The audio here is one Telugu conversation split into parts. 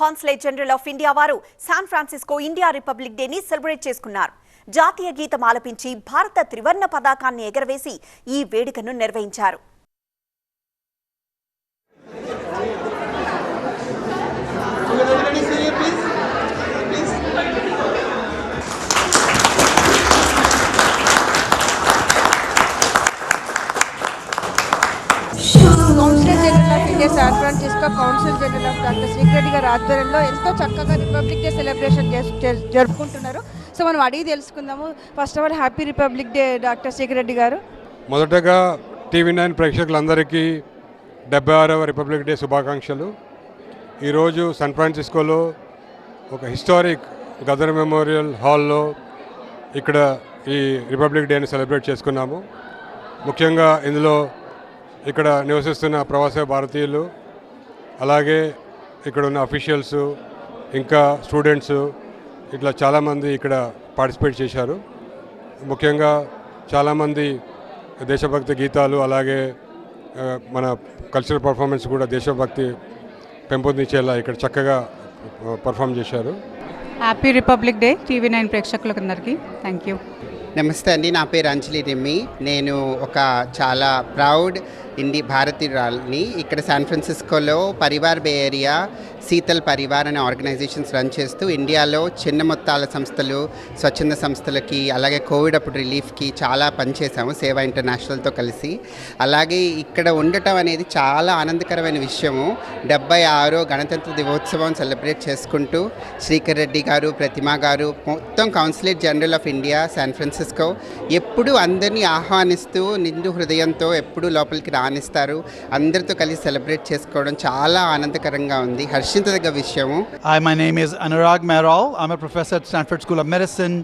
కాన్సులేట్ జనరల్ ఆఫ్ ఇండియా వారు శాన్ ఫ్రాన్సిస్కో ఇండియా రిపబ్లిక్ డేని సెలబ్రేట్ చేసుకున్నారు. జాతీయ గీతం ఆలపించి భారత త్రివర్ణ పతాకాన్ని ఎగరవేసి ఈ వేడుకను నిర్వహించారు. The San Francisco council general of doctor Sri Reddy గారి ఆధ్వర్యంలో ఎంతో చక్కగా రిపబ్లిక్ డే సెలబ్రేషన్ జరుపుకుంటున్నారు. సో మనం అడిగి తెలుసుకుందాము. First of all happy Republic Day doctor Sri Reddy గారు. మొదటగా టీవీ నైన్ ప్రేక్షకులందరికీ డెబ్బై ఆరవ రిపబ్లిక్ డే శుభాకాంక్షలు. ఈరోజు శాన్ ఫ్రాన్సిస్కోలో ఒక హిస్టారిక్ గదర్ మెమోరియల్ హాల్లో ఇక్కడ ఈ రిపబ్లిక్ డేని సెలబ్రేట్ చేసుకున్నాము. ముఖ్యంగా ఇందులో ఇక్కడ నివసిస్తున్న ప్రవాస భారతీయులు అలాగే ఇక్కడ ఉన్న అఫీషియల్స్ ఇంకా స్టూడెంట్స్ ఇట్లా చాలామంది ఇక్కడ పార్టిసిపేట్ చేశారు. ముఖ్యంగా చాలామంది దేశభక్తి గీతాలు అలాగే మన కల్చరల్ పర్ఫార్మెన్స్ కూడా దేశభక్తి పెంపొందించేలా ఇక్కడ చక్కగా పర్ఫామ్ చేశారు. Happy Republic Day TV nine ప్రేక్షకులందరికీ థ్యాంక్ యూ నమస్తే అండి నా పేరు అంజలి రెమ్మి. నేను ఒక చాలా ప్రౌడ్ ఇండి భారతీయురాల్ని ఇక్కడ శాన్ ఫ్రాన్సిస్కోలో పరివార్ బే ఏరియా శీతల్ పరివార్ అనే ఆర్గనైజేషన్స్ రన్ చేస్తూ ఇండియాలో చిన్న మొత్తాల సంస్థలు స్వచ్ఛంద సంస్థలకి అలాగే కోవిడ్ అప్పుడు రిలీఫ్కి చాలా పనిచేసాము సేవా ఇంటర్నేషనల్తో కలిసి. అలాగే ఇక్కడ ఉండటం అనేది చాలా ఆనందకరమైన విషయము. డెబ్బై ఆరో గణతంత్ర దివోత్సవం సెలబ్రేట్ చేసుకుంటూ శ్రీకర్ రెడ్డి గారు ప్రతిమ గారు మొత్తం consulate general of India San Francisco ఎప్పుడూ అందరినీ ఆహ్వానిస్తూ నిండు హృదయంతో ఎప్పుడు లోపలికి రాణిస్తారు అందరితో కలిసి సెలబ్రేట్ చేసుకోవడం చాలా ఆనందకరంగా ఉంది హర్షించదగ్గ విషయము Hi, my name is Anurag Mehrol. I'm a professor at Stanford School of Medicine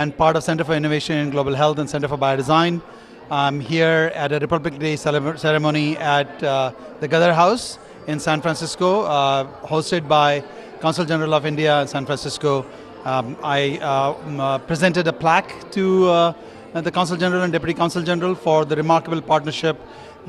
and part of Center for Innovation in Global Health and Center for Biodesign. I'm here at a Republic Day celebra- ceremony at uh, the Gadar House in San Francisco, uh, hosted by Consul General of India in San Francisco. Um, I uh, m- uh, presented a plaque to uh, the Consul General and Deputy Consul General for the remarkable partnership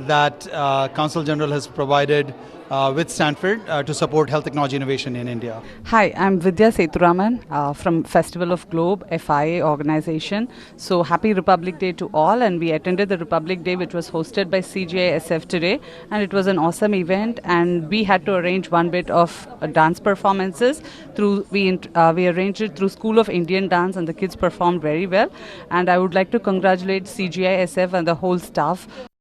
that uh, Consul General has provided uh, with Stanford uh, to support health technology innovation in India. Hi, I'm Vidya Seturaman uh, from Festival of Globe FIA organization. So happy Republic Day to all, and we attended the Republic Day, which was hosted by CGISF today, and it was an awesome event. And we had to arrange one bit of uh, dance performances through we uh, we arranged it through School of Indian Dance, and the kids performed very well. And I would like to congratulate CGISF and the whole staff